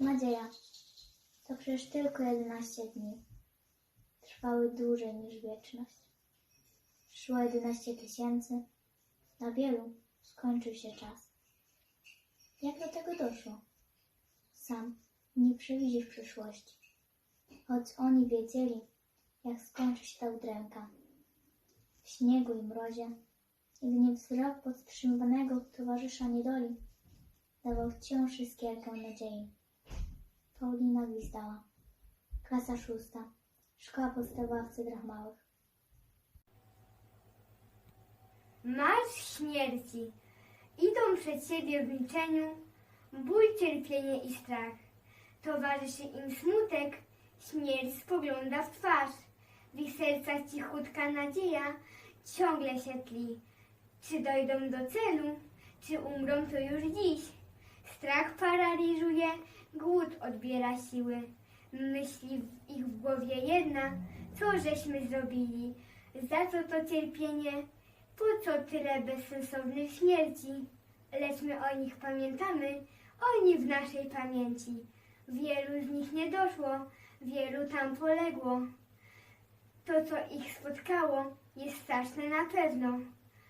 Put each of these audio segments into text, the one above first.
Nadzieja. To przecież tylko 11 dni. Trwały dłużej niż wieczność. Szło 11 tysięcy. Na wielu skończył się czas. Jak do tego doszło? Sam nie przewidzisz przyszłości. Choć oni wiedzieli, jak skończy się ta udręka. W śniegu i mrozie, jedynie wzrok podtrzymywanego towarzysza niedoli dawał wciąż iskierkę nadziei. Paulina gwizdała. Klasa szósta. Szkoła podstawowa w Cydrach Małych. Marsz śmierci. Idą przed siebie w milczeniu ból, cierpienie i strach. Towarzyszy im smutek, śmierć spogląda w twarz. W ich sercach cichutka nadzieja ciągle się tli. Czy dojdą do celu, czy umrą to już dziś. Strach paraliżuje, głód odbiera siły. Myśli w ich głowie jedna, co żeśmy zrobili, za co to cierpienie, po co tyle bezsensownych śmierci? Lecz my o nich pamiętamy, oni w naszej pamięci. Wielu z nich nie doszło, wielu tam poległo. To, co ich spotkało, jest straszne na pewno,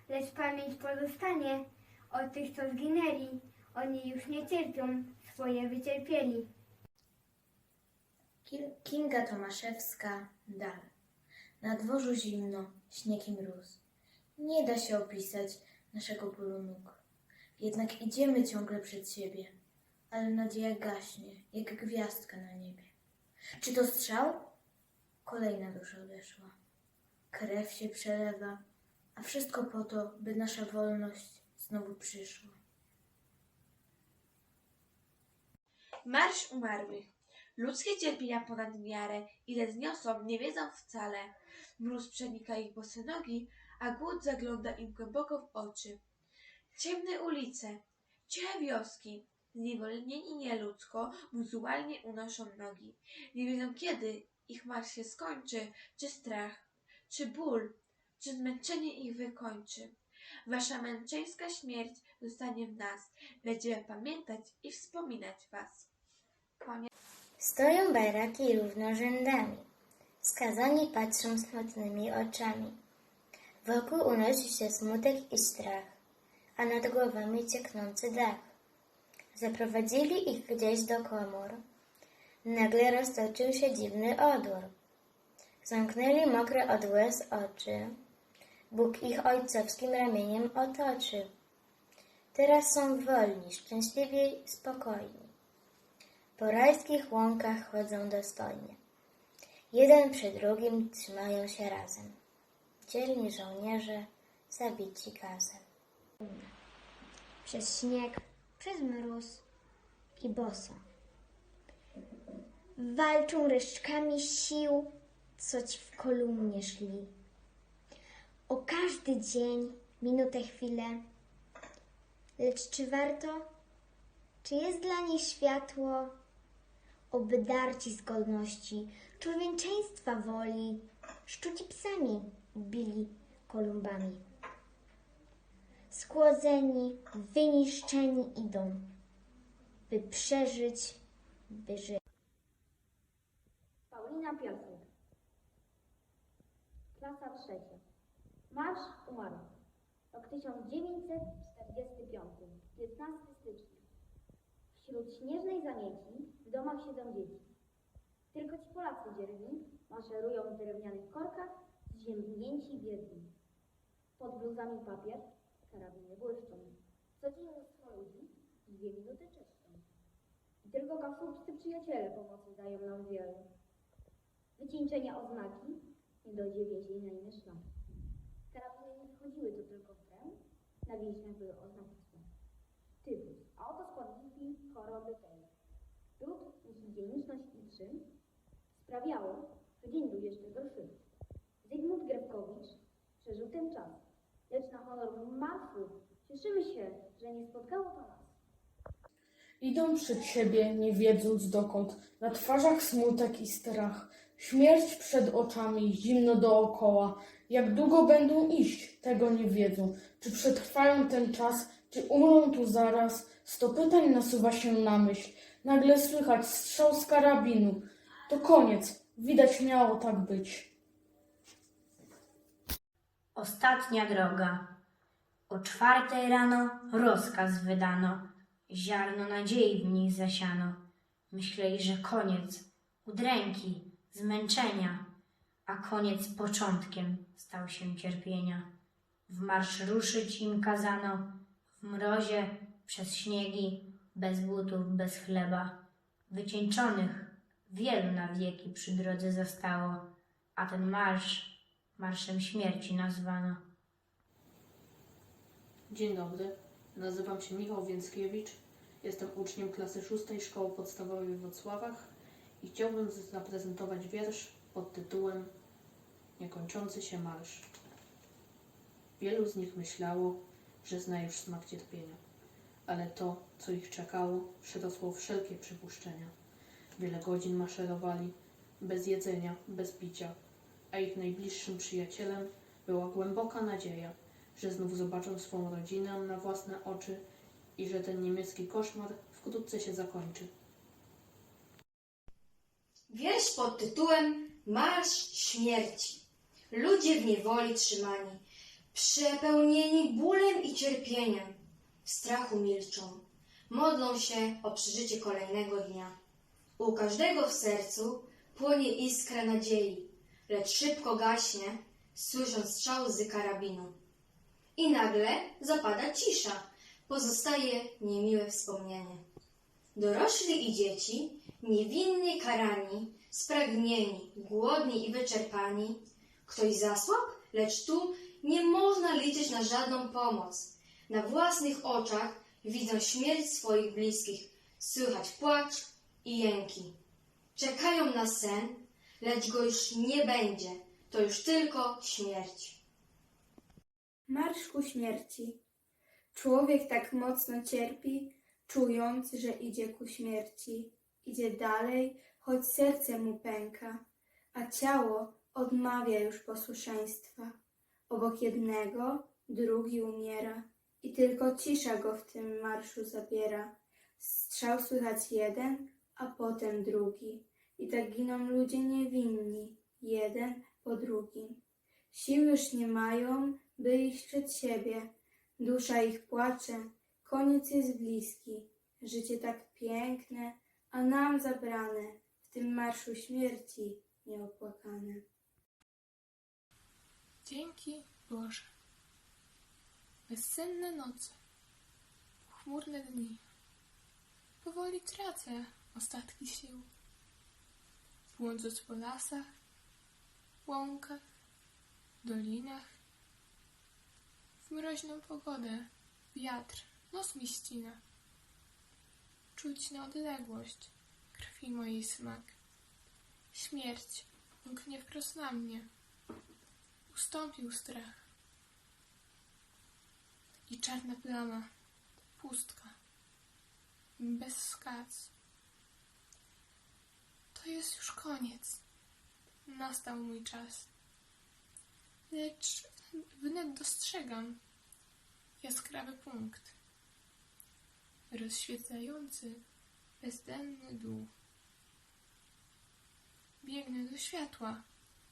lecz pamięć pozostanie o tych, co zginęli. Oni już nie cierpią, swoje wycierpieli. Ki- Kinga Tomaszewska, Dal. Na dworzu zimno, śnieg i mróz. Nie da się opisać naszego bólu nóg. Jednak idziemy ciągle przed siebie, ale nadzieja gaśnie, jak gwiazdka na niebie. Czy to strzał? Kolejna dusza odeszła. Krew się przelewa, a wszystko po to, by nasza wolność znowu przyszła. Marsz umarłych. Ludzkie cierpienia ponad miarę, ile zniosą, nie wiedzą wcale. Mróz przenika ich bose nogi, a głód zagląda im głęboko w oczy. Ciemne ulice, ciche wioski, zniewolnieni nieludzko, muzułalnie unoszą nogi. Nie wiedzą kiedy ich marsz się skończy, czy strach, czy ból, czy zmęczenie ich wykończy. Wasza męczeńska śmierć zostanie w nas. Będziemy pamiętać i wspominać was. Stoją baraki równorzędami. Skazani patrzą smutnymi oczami. Wokół unosi się smutek i strach, a nad głowami cieknący dach. Zaprowadzili ich gdzieś do komór. Nagle roztoczył się dziwny odór. Zamknęli mokre od łez oczy. Bóg ich ojcowskim ramieniem otoczył. Teraz są wolni, szczęśliwi, spokojni. Po rajskich łąkach chodzą dostojnie. Jeden przy drugim trzymają się razem. Dzielni żołnierze, zabici gazem. przez śnieg, przez mróz i boso. Walczą resztkami sił, co ci w kolumnie szli. O każdy dzień, minutę, chwilę. Lecz czy warto? Czy jest dla nich światło? Oby darci z godności, człowieczeństwa woli, szczuci psami bili kolumbami skłodzeni, wyniszczeni idą, by przeżyć, by żyć. Paulina Piotr. Klasa trzecia. Marsz umarłych. Rok 1945. 15 stycznia. Wśród śnieżnej zamieci w domach siedzą dzieci. Tylko ci Polacy dzierni maszerują w drewnianych korkach, zziębnięci biedni. Pod bluzami papier, karabiny błyszczą. Codziennictwo ludzi dwie minuty czyszczą. I tylko kafurczcy przyjaciele pomocy dają nam wiele. Wycieńczenia oznaki nie dojdzie więzień na inne szlaki. Karabiny nie wchodziły tu tylko w grę, na więźniach były oznaki Brud, niehigieniczność i czyn sprawiało, że dzień był jeszcze gorszy. Zygmunt Grewkowicz przeżył ten czas, lecz na honor marszów cieszymy się, że nie spotkało to nas. Idą przed siebie, nie wiedząc dokąd. Na twarzach smutek i strach. Śmierć przed oczami, zimno dookoła. Jak długo będą iść, tego nie wiedzą. Czy przetrwają ten czas, Czy umrą tu zaraz? Sto pytań nasuwa się na myśl. Nagle słychać strzał z karabinu. To koniec. Widać miało tak być. Ostatnia droga. O czwartej rano rozkaz wydano. Ziarno nadziei w nich zasiano. Myśleli, że koniec. Udręki, zmęczenia. A koniec początkiem stał się cierpienia. W marsz ruszyć im kazano. W mrozie, przez śniegi, bez butów, bez chleba. Wycieńczonych wielu na wieki przy drodze zostało. A ten marsz Marszem śmierci nazwano. Dzień dobry, nazywam się Michał Więckiewicz, jestem uczniem klasy szóstej Szkoły Podstawowej w Wrocławach i chciałbym zaprezentować wiersz pod tytułem Niekończący się marsz. Wielu z nich myślało, że zna już smak cierpienia, ale to, co ich czekało, przerosło wszelkie przypuszczenia. Wiele godzin maszerowali, bez jedzenia, bez picia, a ich najbliższym przyjacielem była głęboka nadzieja, że znów zobaczą swą rodzinę na własne oczy i że ten niemiecki koszmar wkrótce się zakończy. Wiersz pod tytułem Marsz Śmierci. Ludzie w niewoli trzymani, przepełnieni bólem i cierpieniem, w strachu milczą, modlą się o przeżycie kolejnego dnia. U każdego w sercu płonie iskra nadziei, lecz szybko gaśnie, słysząc strzał z karabinu. I nagle zapada cisza, pozostaje niemiłe wspomnienie. Dorośli i dzieci, niewinnie karani, spragnieni, głodni i wyczerpani, ktoś zasłabł, lecz tu nie można liczyć na żadną pomoc. Na własnych oczach widzą śmierć swoich bliskich, słychać płacz i jęki. Czekają na sen, lecz go już nie będzie, to już tylko śmierć. Marsz ku śmierci. Człowiek tak mocno cierpi, czując, że idzie ku śmierci. Idzie dalej, choć serce mu pęka, a ciało odmawia już posłuszeństwa. Obok jednego drugi umiera i tylko cisza go w tym marszu zabiera. Strzał słychać jeden, a potem drugi. I tak giną ludzie niewinni, jeden po drugim. Sił już nie mają, by iść przed siebie. Dusza ich płacze, koniec jest bliski. Życie tak piękne, a nam zabrane w tym marszu śmierci nieopłakane. Dzięki Boże. Bezsenne noce, chmurne dni. Powoli tracę ostatki sił. Błądząc po lasach, łąkach, dolinach. W mroźną pogodę wiatr nos mi ścina. Czuć na odległość krwi mojej smak. Śmierć mknie wprost na mnie. Ustąpił strach. I czarna plama, pustka, bez skac. To jest już koniec. Nastał mój czas. Lecz wnet dostrzegam jaskrawy punkt, rozświetlający bezdenny dół. Biegnę do światła,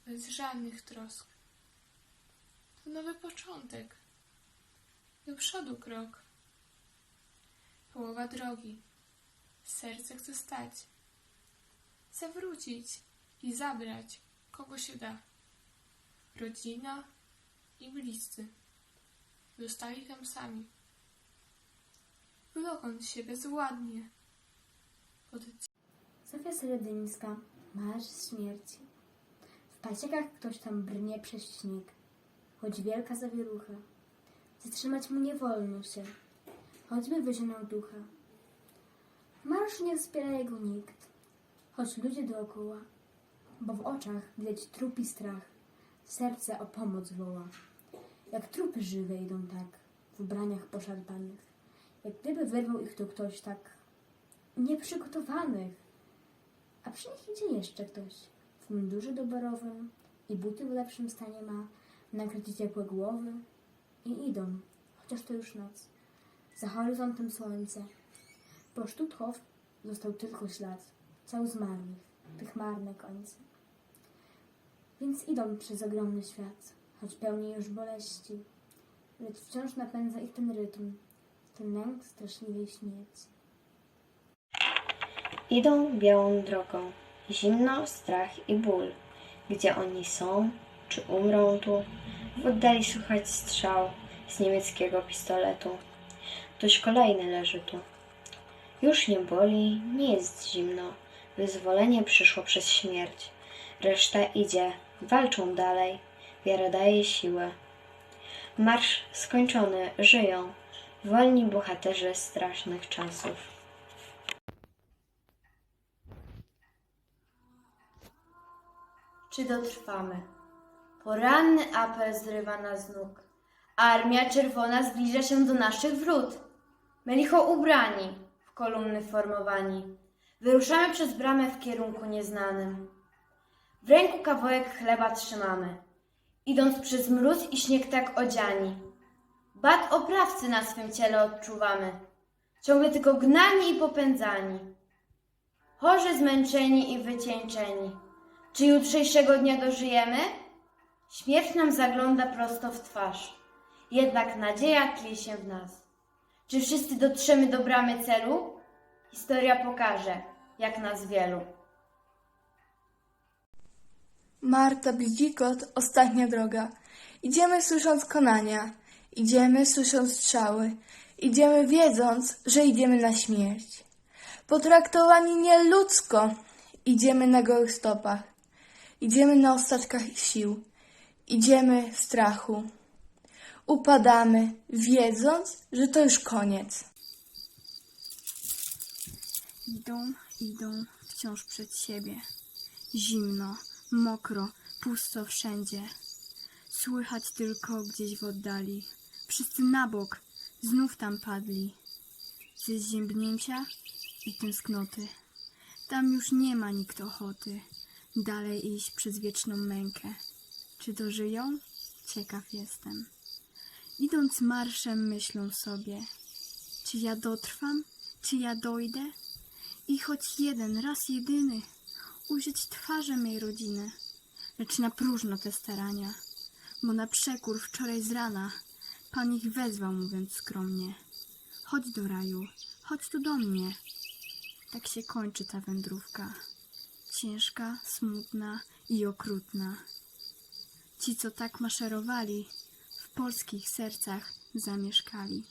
bez żadnych trosk. To nowy początek. Do przodu krok. Połowa drogi. Serce chce stać. Zawrócić i zabrać, kogo się da. Rodzina i bliscy. Zostali tam sami. Lokąc się bezładnie. Pod Zofia Sredyńska, Marsz Śmierci. W pasiekach ktoś tam brnie przez śnieg, choć wielka zawierucha. Zatrzymać mu nie wolno się, choćby wyzionął ducha. W marszu nie wspiera jego nikt, choć ludzie dookoła, bo w oczach widać trupi strach, serce o pomoc woła. Jak trupy żywe idą tak, w ubraniach poszarpanych, jak gdyby wyrwał ich tu ktoś tak nieprzygotowanych. A przy nich idzie jeszcze ktoś w mundurze doborowym i buty w lepszym stanie ma, nakrycie ciepłe głowy i idą, chociaż to już noc. Za horyzontem słońce. Po Stutthof został tylko ślad, ciał zmarłych, tych marne końce. Więc idą przez ogromny świat, choć pełni już boleści, lecz wciąż napędza ich ten rytm, ten nęk straszliwej śmierci. Idą białą drogą, zimno, strach i ból. Gdzie oni są? Czy umrą tu? W oddali słychać strzał z niemieckiego pistoletu. Ktoś kolejny leży tu. Już nie boli, nie jest zimno. Wyzwolenie przyszło przez śmierć. Reszta idzie, walczą dalej. Wiara daje siłę. Marsz skończony, żyją. Wolni bohaterzy strasznych czasów. Czy dotrwamy? Poranny apel zrywa nas z nóg. Armia Czerwona zbliża się do naszych wrót. My licho ubrani, w kolumny formowani. Wyruszamy przez bramę w kierunku nieznanym. W ręku kawałek chleba trzymamy, idąc przez mróz i śnieg tak odziani. Bat oprawcy na swym ciele odczuwamy, ciągle tylko gnani i popędzani. Chorzy, zmęczeni i wycieńczeni. Czy jutrzejszego dnia dożyjemy? Śmierć nam zagląda prosto w twarz. Jednak nadzieja tli się w nas. Czy wszyscy dotrzemy do bramy celu? Historia pokaże, jak nas wielu. Marta Blidzikot, ostatnia droga. Idziemy słysząc konania, idziemy słysząc strzały, idziemy wiedząc, że idziemy na śmierć. Potraktowani nieludzko, idziemy na gołych stopach, idziemy na ostatkach sił, idziemy w strachu. Upadamy, wiedząc, że to już koniec. Idą, idą wciąż przed siebie. Zimno, mokro, pusto wszędzie. Słychać tylko gdzieś w oddali. Wszyscy na bok, znów tam padli. Ze zziębnięcia i tęsknoty. Tam już nie ma nikt ochoty dalej iść przez wieczną mękę. Czy dożyją? Ciekaw jestem. Idąc marszem myślą sobie, czy ja dotrwam, czy ja dojdę? I choć jeden, raz jedyny, ujrzeć twarze mej rodziny. Lecz na próżno te starania, bo na przekór wczoraj z rana Pan ich wezwał, mówiąc skromnie. Chodź do raju, chodź tu do mnie. Tak się kończy ta wędrówka. Ciężka, smutna i okrutna. Ci, co tak maszerowali, w polskich sercach zamieszkali.